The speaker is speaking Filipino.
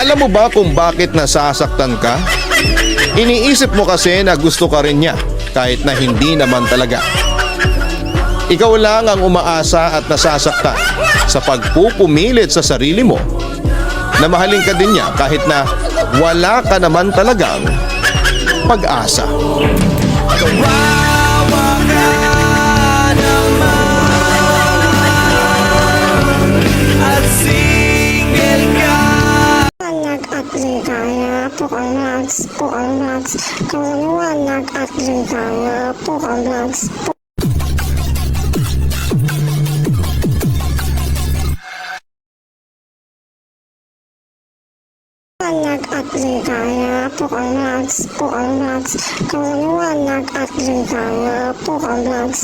Alam mo ba kung bakit nasasaktan ka? Iniisip mo kasi na gusto ka rin niya kahit na hindi naman talaga. Ikaw lang ang umaasa at nasasaktan sa pagpupumilit sa sarili mo na mahalin ka din niya kahit na wala ka naman talagang pag-asa. Liwanag ligaya po ang vlogs, po ang vlogs. Liwanag at ligaya po ang vlogs. Liwanag at ligaya po vlogs, po vlogs. Liwanag at ligaya po ang vlogs.